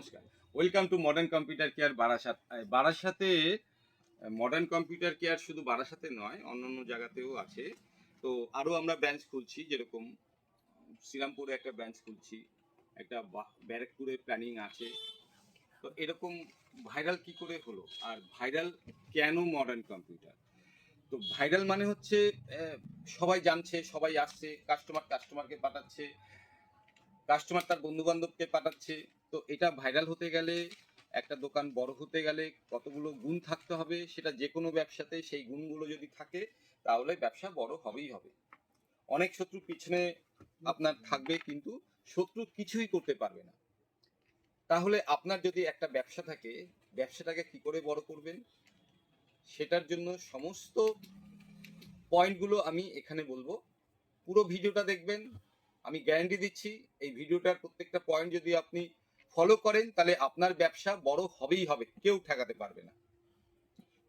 নমস্কার। Welcome to modern computer care Barasat বারাসাতে modern computer care শুধু বারাসাতে নয় অন্যান্য জায়গাতেও আছে। তো আরও আমরা ব্রাঞ্চ খুলছি, যেরকম শ্রীরামপুরে একটা ব্রাঞ্চ খুলছি, একটা ব্যারাকপুরে প্ল্যানিং আছে। তো এরকম ভাইরাল কি করে হলো? আর ভাইরাল কেন মডার্ন কম্পিউটার তো ভাইরাল মানে হচ্ছে সবাই জানছে, সবাই আসছে কাস্টমার কাস্টমারকে পাঠাচ্ছে কাস্টমার তার বন্ধু বান্ধবকে পাঠাচ্ছে। তো এটা ভাইরাল হতে গেলে, একটা দোকান বড় হতে গেলে কতগুলো গুণ থাকতে হবে, সেটা যে কোনো ব্যবসাতে সেই গুণগুলো যদি থাকে, তাহলে ব্যবসা বড় হবেই হবে। অনেক শত্রু পিছনে আপনার থাকবে, কিন্তু শত্রু কিছুই করতে পারবে না। তাহলে আপনার যদি একটা ব্যবসা থাকে, ব্যবসাটাকে কি করে বড় করবেন? সেটার জন্য সমস্ত পয়েন্টগুলো আমি এখানে বলব। পুরো ভিডিওটা দেখবেন, আমি গ্যারান্টি দিচ্ছি, এই ভিডিওটার প্রত্যেকটা পয়েন্ট যদি আপনি ফলো করেন, তাহলে আপনার ব্যবসা বড় হবেই হবে, কেউ ঠেকাতে পারবে না।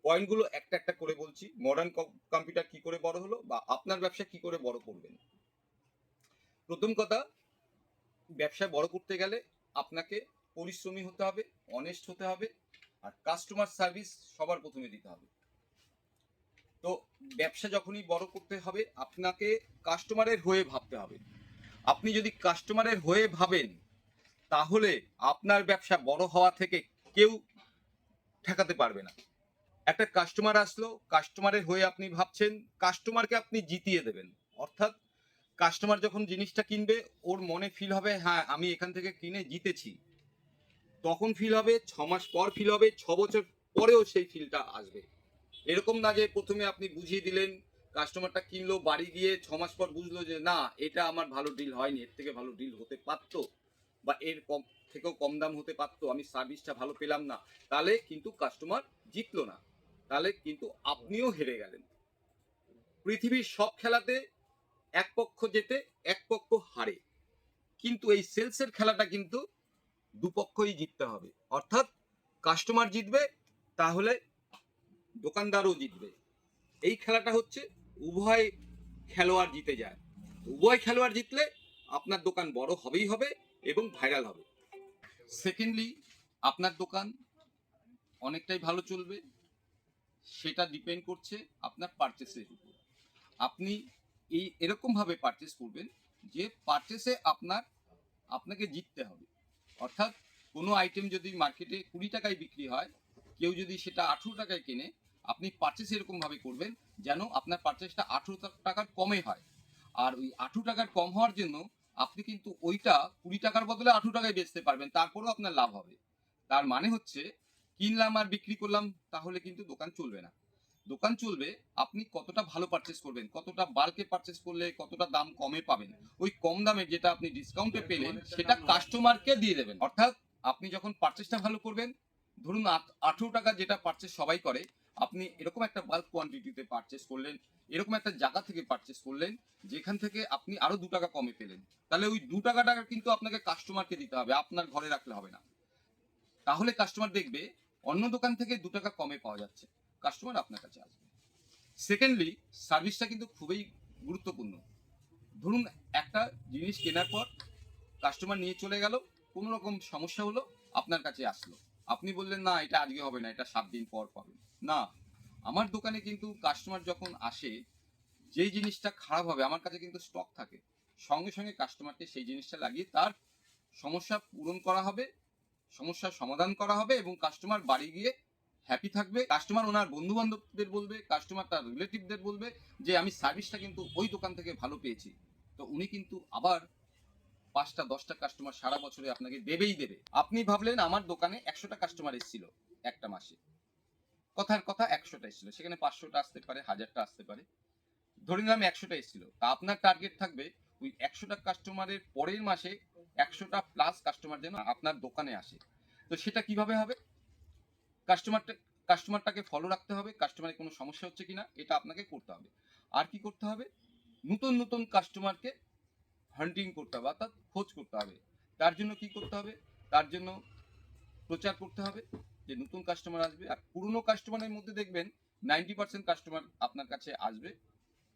পয়েন্টগুলো একটা একটা করে বলছি মডার্ন কম্পিউটার কি করে বড় হলো বা আপনার ব্যবসা কি করে বড় করবেন? প্রথম কথা, ব্যবসা বড় করতে গেলে আপনাকে পরিশ্রমী হতে হবে অনেস্ট হতে হবে, আর কাস্টমার সার্ভিস সবার প্রথমে দিতে হবে। তো ব্যবসা যখনই বড় করতে হবে, আপনাকে কাস্টমারের হয়ে ভাবতে হবে। আপনি যদি কাস্টমারের হয়ে ভাবেন তাহলে আপনার ব্যবসা বড় হওয়া থেকে কেউ ঠেকাতে পারবে না। একটা কাস্টমার আসলো কাস্টমারের হয়ে আপনি ভাবছেন কাস্টমারকে আপনি জিতিয়ে দেবেন। অর্থাৎ কাস্টমার যখন জিনিসটা কিনবে, ওর মনে ফিল হবে হ্যাঁ আমি এখান থেকে কিনে জিতেছি। তখন ফিল হবে, ছ মাস পর ফিল হবে, ছ বছর পরেও সেই ফিলটা আসবে। এরকম না যে প্রথমে আপনি বুঝিয়ে দিলেন কাস্টমারটা কিনলো, বাড়ি গিয়ে ছ মাস পর বুঝলো যে, না, এটা আমার ভালো ডিল হয়নি, এর থেকে ভালো ডিল হতে পারতো। বা এর কম থেকেও কম দাম হতে পারতো, আমি সার্ভিসটা ভালো পেলাম না, তাহলে কিন্তু কাস্টমার জিতলো না। তাহলে কিন্তু আপনিও হেরে গেলেন। পৃথিবীর সব খেলাতে এক পক্ষ জেতে, এক পক্ষ হারে। কিন্তু এই সেলসের খেলাটা কিন্তু দুপক্ষই জিততে হবে। অর্থাৎ কাস্টমার জিতবে, তাহলে দোকানদারও জিতবে। এই খেলাটা হচ্ছে উভয় খেলোয়াড় জিতে যায়। উভয় খেলোয়াড় জিতলে আপনার দোকান বড় হবেই হবে এবং ভাইরাল হবে। সেকেন্ডলি আপনার দোকান অনেকটাই ভালো চলবে, সেটা ডিপেন্ড করছে আপনার পারচেসের উপর। আপনি এই এরকমভাবে পারচেস করবেন যে পারচেসে আপনার, আপনাকে জিততে হবে। অর্থাৎ কোনো আইটেম যদি মার্কেটে কুড়ি টাকায় বিক্রি হয়, কেউ যদি সেটা আঠেরো টাকায় কেনে, আপনি পারচেস এরকমভাবে করবেন যেন আপনার পারচেসটা আঠেরো টাকার কমে হয়। আর ওই আঠেরো টাকার কম হওয়ার জন্য আপনি কিন্তু ওইটা কুড়ি টাকার বদলে আঠেরো টাকায় বেচতে পারবেন, তারপরেও আপনার লাভ হবে। তার মানে হচ্ছে, কিনলাম আর বিক্রি করলাম, তাহলে কিন্তু দোকান চলবে না। দোকান চলবে, আপনি কতটা ভালো পারচেস করবেন, কতটা বাল্কে পারচেস করলে কতটা দাম কমে পাবেন, ওই কম দামে যেটা আপনি ডিসকাউন্টে পেলেন, সেটা কাস্টমারকে দিয়ে দেবেন। অর্থাৎ আপনি যখন পারচেসটা ভালো করবেন, ধরুন আঠেরো টাকা যেটা পারচেস সবাই করে আপনি এরকম একটা বাল্ক কোয়ান্টিটিতে পারচেস করলেন, এরকম একটা জায়গা থেকে পারচেস করলেন, যেখান থেকে আপনি আরও দু টাকা কমে পেলেন। তাহলে ওই দু টাকা কিন্তু আপনাকে কাস্টমারকে দিতে হবে, আপনার ঘরে রাখলে হবে না। তাহলে কাস্টমার দেখবে, অন্য দোকান থেকে দু টাকা কমে পাওয়া যাচ্ছে কাস্টমার আপনার কাছে আসবে। সেকেন্ডলি সার্ভিসটা কিন্তু খুবই গুরুত্বপূর্ণ। ধরুন, একটা জিনিস কেনার পর কাস্টমার নিয়ে চলে গেল কোনো রকম সমস্যা হলো, আপনার কাছে আসলো। আপনি বললেন, না, এটা আজকে হবে না, এটা সাত দিন পর পাবেন। না, আমার দোকানে কিন্তু কাস্টমার যখন আসে, যেই জিনিসটা খারাপ হবে, আমার কাছে কিন্তু স্টক থাকে। সঙ্গে সঙ্গে কাস্টমারকে সেই জিনিসটা লাগিয়ে তার সমস্যা পূরণ করা হবে সমস্যার সমাধান করা হবে এবং কাস্টমার বাড়ি গিয়ে হ্যাপি থাকবে। কাস্টমার ওনার বন্ধু বান্ধবদের বলবে কাস্টমার তার রিলেটিভদের বলবে যে, আমি সার্ভিসটা কিন্তু ওই দোকান থেকে ভালো পেয়েছি। তো উনি কিন্তু আবার পাঁচটা, দশটা কাস্টমার সারা বছরে আপনাকে দেবেই দেবে। আপনি ভাবলেন আমার দোকানে একশোটা কাস্টমার এসেছিল একটা মাসে। কথার কথা একশোটা এসেছিল। সেখানে পাঁচশোটা আসতে পারে, হাজারটা আসতে পারে। ধরে নিলাম একশোটা এসেছিল। তা আপনার টার্গেট থাকবে ওই একশোটা কাস্টমারের পরের মাসে একশোটা প্লাস কাস্টমার যেন আপনার দোকানে আসে। তো সেটা কীভাবে হবে? কাস্টমারটা কাস্টমারটাকে ফলো রাখতে হবে। কাস্টমারের কোনো সমস্যা হচ্ছে কিনা? এটা আপনাকে করতে হবে। আর কি করতে হবে? নতুন নতুন কাস্টমারকে হান্টিং করতে হবে, অর্থাৎ খোঁজ করতে হবে। তার জন্য কি করতে হবে? তার জন্য প্রচার করতে হবে যে নতুন কাস্টমার আসবে। আর পুরনো কাস্টমারের মধ্যে দেখবেন নাইনটি পার্সেন্ট কাস্টমার আপনার কাছে আসবে।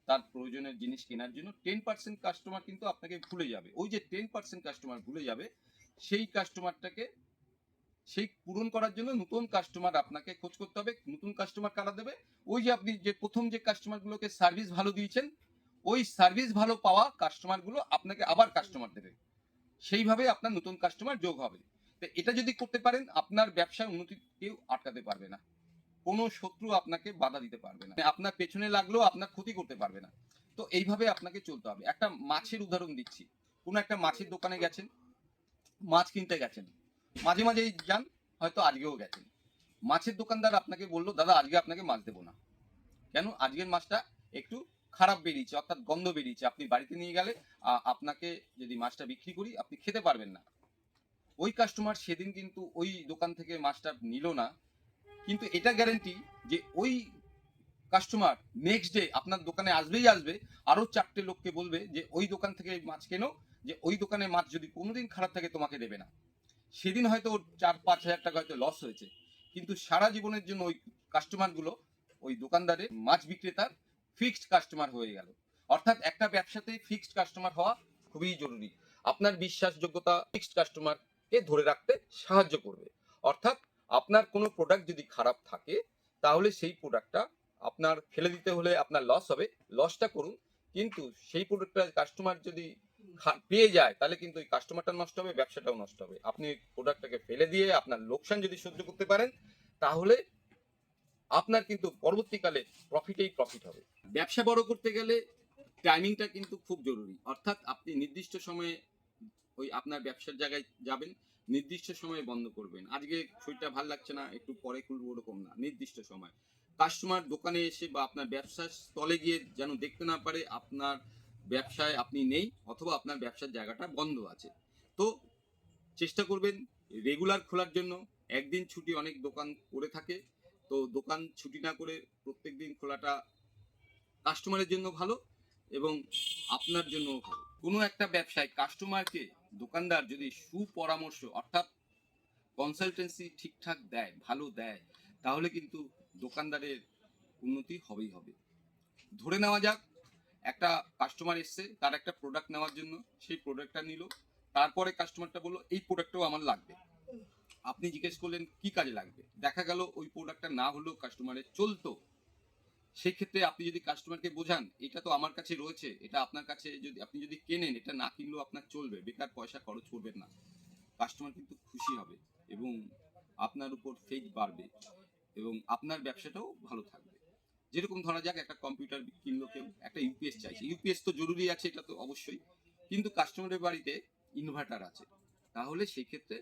তার প্রয়োজনের জিনিস কেনার জন্য টেন পার্সেন্ট কাস্টমার কিন্তু আপনাকে ভুলে যাবে। ওই যে টেন পার্সেন্ট কাস্টমার ভুলে যাবে, সেই কাস্টমারটাকে সেই পূরণ করার জন্য নতুন কাস্টমার আপনাকে খোঁজ করতে হবে। নতুন কাস্টমার কারা দেবে? ওই যে আপনি যে প্রথম যে কাস্টমারগুলোকে সার্ভিস ভালো দিয়েছেন ওই সার্ভিস ভালো পাওয়া কাস্টমারগুলো আপনাকে আবার কাস্টমার দেবে। সেইভাবে আপনার নতুন কাস্টমার যোগ হবে। তো এটা যদি করতে পারেন, আপনার ব্যবসার উন্নতি কেউ আটকাতে পারবে না। কোনো শত্রু আপনাকে বাধা দিতে পারবে না। আপনার পেছনে লাগলেও আপনার ক্ষতি করতে পারবে না। তো এইভাবে আপনাকে চলতে হবে। একটা মাছের উদাহরণ দিচ্ছি। কোনো একটা মাছের দোকানে গেছেন, মাছ কিনতে গেছেন। মাঝে মাঝেই যান, হয়তো আজকেও গেছেন। মাছের দোকানদার আপনাকে বলল, দাদা, আজকে আপনাকে মাছ দেবো না। কেন? আজকের মাছটা একটু খারাপ বেরিয়েছে, অর্থাৎ গন্ধ বেরিয়েছে। আপনি বাড়িতে নিয়ে গেলে আপনাকে যদি মাছটা বিক্রি করি, আপনি খেতে পারবেন না। ওই কাস্টমার সেদিন কিন্তু ওই দোকান থেকে মাছটা নিল না। কিন্তু এটা গ্যারেন্টি যে ওই কাস্টমার নেক্সট ডে আপনার দোকানে আসবেই আসবে। আরও চারটে লোককে বলবে যে, ওই দোকান থেকে মাছ কেনো, যে ওই দোকানে মাছ যদি কোনোদিন খারাপ থাকে, তোমাকে দেবে না। সেদিন হয়তো ওর চার, পাঁচ হাজার টাকা হয়তো লস হয়েছে। কিন্তু সারা জীবনের জন্য ওই কাস্টমারগুলো ওই দোকানদারের মাছ বিক্রেতার ফিক্সড কাস্টমার হয়ে গেল। অর্থাৎ একটা ব্যবসাতে ফিক্সড কাস্টমার হওয়া খুবই জরুরি। আপনার বিশ্বাসযোগ্যতা ফিক্সড কাস্টমারকে ধরে রাখতে সাহায্য করবে। অর্থাৎ আপনার কোনো প্রোডাক্ট যদি খারাপ থাকে, তাহলে সেই প্রোডাক্টটা আপনার ফেলে দিতে হলে আপনার লস হবে। লসটা করুন, কিন্তু সেই প্রোডাক্টটা কাস্টমার যদি পেয়ে যায়, তাহলে কিন্তু ওই কাস্টমারটা নষ্ট হবে, ব্যবসাটাও নষ্ট হবে। আপনি প্রোডাক্টটাকে ফেলে দিয়ে আপনার লোকসান যদি সহ্য করতে পারেন, তাহলে আপনার কিন্তু পরবর্তীকালে প্রফিটেই প্রফিট হবে। ব্যবসা বড় করতে গেলে টাইমিংটা কিন্তু খুব জরুরি। অর্থাৎ আপনি নির্দিষ্ট সময়ে ওই আপনার ব্যবসার জায়গায় যাবেন, নির্দিষ্ট সময়ে বন্ধ করবেন। আজকে শরীরটা ভালো লাগছে না, একটু পরে খুলবো ওরকম না, নির্দিষ্ট সময়। কাস্টমার দোকানে এসে বা আপনার ব্যবসার স্থলে গিয়ে যেন দেখতে না পারে আপনার ব্যবসায় আপনি নেই অথবা আপনার ব্যবসার জায়গাটা বন্ধ আছে। তো চেষ্টা করবেন রেগুলার খোলার জন্য। একদিন ছুটি অনেক দোকান করে থাকে। তো দোকান ছুটি না করে প্রত্যেক দিন খোলাটা কাস্টমারের জন্য ভালো এবং আপনার জন্য ভালো। কোনো একটা ব্যবসায় কাস্টমারকে দোকানদার যদি সুপরামর্শ অর্থাৎ কনসালটেন্সি ঠিকঠাক দেয়, ভালো দেয়, তাহলে কিন্তু দোকানদারের উন্নতি হবেই হবে। ধরে নেওয়া যাক, একটা কাস্টমার এসছে, তার একটা প্রোডাক্ট নেওয়ার জন্য, সেই প্রোডাক্টটা নিল, তারপরে কাস্টমারটা বলল, এই প্রোডাক্টটাও আমার লাগবে। আপনি জিজ্ঞেস করলেন, কি কাজে লাগবে? দেখা গেল ওই প্রোডাক্টটা না হলেও কাস্টমারের চলতো। সেই ক্ষেত্রে আপনি যদি কাস্টমারকে বোঝান, এটা তো আমার কাছে রয়েছে, এটা আপনার কাছে যদি, আপনি যদি কেনেন, এটা না কিনলেও আপনার চলবে, বেকার পয়সা খরচ করবেন না। কাস্টমার কিন্তু খুশি হবে এবং আপনার উপর ফেক বাড়বে এবং আপনার ব্যবসাটাও ভালো থাকবে। যেরকম ধরা যাক, একটা কম্পিউটার কিনলো কেউ, একটা ইউপিএস চাইছে ইউপিএস তো জরুরি আছে, এটা তো অবশ্যই। কিন্তু কাস্টমারের বাড়িতে ইনভার্টার আছে। তাহলে সেই ক্ষেত্রে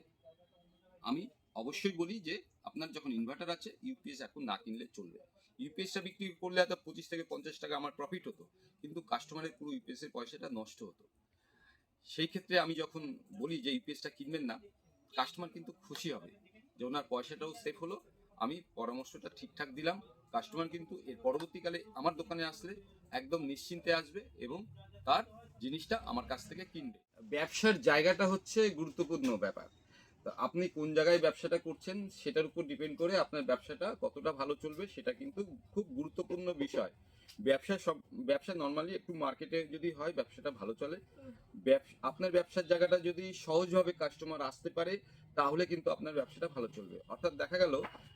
আমি অবশ্যই বলি যে আপনার যখন ইনভার্টার আছে ইউপিএস এখন না কিনলে চলবে ইউপিএসটা বিক্রি করলে হয়তো পঁচিশ থেকে পঞ্চাশ টাকা আমার প্রফিট হতো, কিন্তু কাস্টমারের পুরো ইউপিএস এর পয়সাটা নষ্ট হতো। সেই ক্ষেত্রে আমি যখন বলি যে ইউপিএসটা কিনবেন না কাস্টমার কিন্তু খুশি হবে যে ওনার পয়সাটাও সেফ হলো, আমি পরামর্শটা ঠিকঠাক দিলাম। কাস্টমার কিন্তু এর পরবর্তীকালে আমার দোকানে আসলে একদম নিশ্চিন্তে আসবে এবং তার জিনিসটা আমার কাছ থেকে কিনবে। ব্যবসার জায়গাটা হচ্ছে গুরুত্বপূর্ণ ব্যাপার। তো আপনি কোন জায়গায় ব্যবসাটা করছেন সেটার উপর ডিপেন্ড করে আপনার ব্যবসাটা কতটা ভালো চলবে সেটা কিন্তু খুব গুরুত্বপূর্ণ বিষয়। ব্যবসা সব, ব্যবসা নর্মালি একটু মার্কেটে যদি হয় ব্যবসাটা ভালো চলে। আপনার ব্যবসার জায়গাটা যদি সহজভাবে কাস্টমার আসতে পারে তাহলে কিন্তু আপনার ব্যবসাটা ভালো চলবে। অর্থাৎ দেখা গেল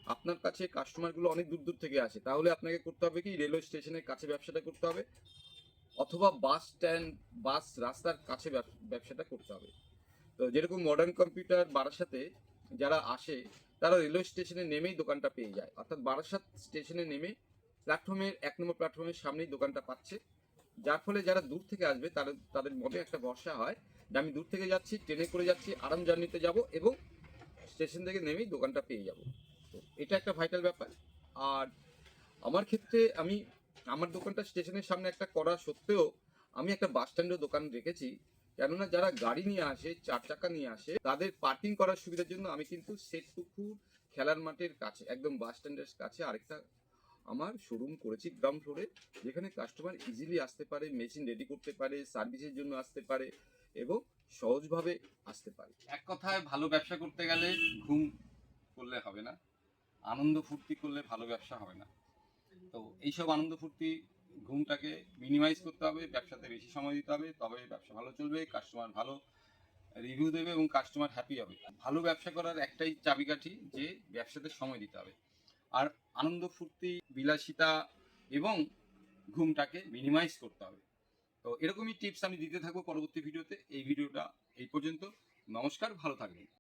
আপনার কাছে কাস্টমারগুলো অনেক দূর দূর থেকে আসে। তাহলে আপনাকে করতে হবে কি রেলওয়ে স্টেশনের কাছে ব্যবসাটা করতে হবে অথবা বাস স্ট্যান্ড বাস রাস্তার কাছে ব্যবসাটা করতে হবে। তো যেরকম মডার্ন কম্পিউটার বারাসাতে যারা আসে, তারা রেলওয়ে স্টেশনে নেমেই দোকানটা পেয়ে যায়। অর্থাৎ বারাসাত স্টেশনে নেমে প্ল্যাটফর্মের এক নম্বর প্ল্যাটফর্মের সামনেই দোকানটা পাচ্ছে। যার ফলে যারা দূর থেকে আসবে, তাদের তাদের মনে একটা ভরসা হয় যে আমি দূর থেকে যাচ্ছি, ট্রেনে করে যাচ্ছি, আরাম জার্নিতে যাব এবং স্টেশন থেকে নেমেই দোকানটা পেয়ে যাব। তো এটা একটা ভাইটাল ব্যাপার। আর আমার ক্ষেত্রে আমি, আমার দোকানটা স্টেশনের সামনে একটা করা সত্ত্বেও আমি একটা বাস স্ট্যান্ডেও দোকান রেখেছি। কেননা যারা গাড়ি নিয়ে আসে, চার চাকা নিয়ে আসে, তাদের পার্কিং করার সুবিধার জন্য আমি কিন্তু শেখপুকুর খেলার মাঠের কাছে, একদম বাস স্ট্যান্ডের কাছে আরেকটা আমার শোরুম করেছি গ্রাউন্ড ফ্লোরে যেখানে কাস্টমার ইজিলি আসতে পারে মেশিন রেডি করতে পারে সার্ভিসের জন্য আসতে পারে এবং সহজভাবে আসতে পারে। এক কথায় ভালো ব্যবসা করতে গেলে ঘুম করলে হবে না, আনন্দ ফুর্তি করলে ভালো ব্যবসা হবে না। তো এইসব আনন্দ ফুর্তি ঘুমটাকে মিনিমাইজ করতে হবে, ব্যবসাতে বেশি সময় দিতে হবে তবে ব্যবসা ভালো চলবে কাস্টমার ভালো রিভিউ দেবে এবং কাস্টমার হ্যাপি হবে। ভালো ব্যবসা করার একটাই চাবিকাঠি যে ব্যবসাতে সময় দিতে হবে। আর আনন্দ, ফুর্তি, বিলাসিতা এবং ঘুমটাকে মিনিমাইজ করতে হবে। তো এরকমই টিপস আমি দিতে থাকব পরবর্তী ভিডিওতে এই ভিডিওটা এই পর্যন্ত। নমস্কার, ভালো থাকবেন।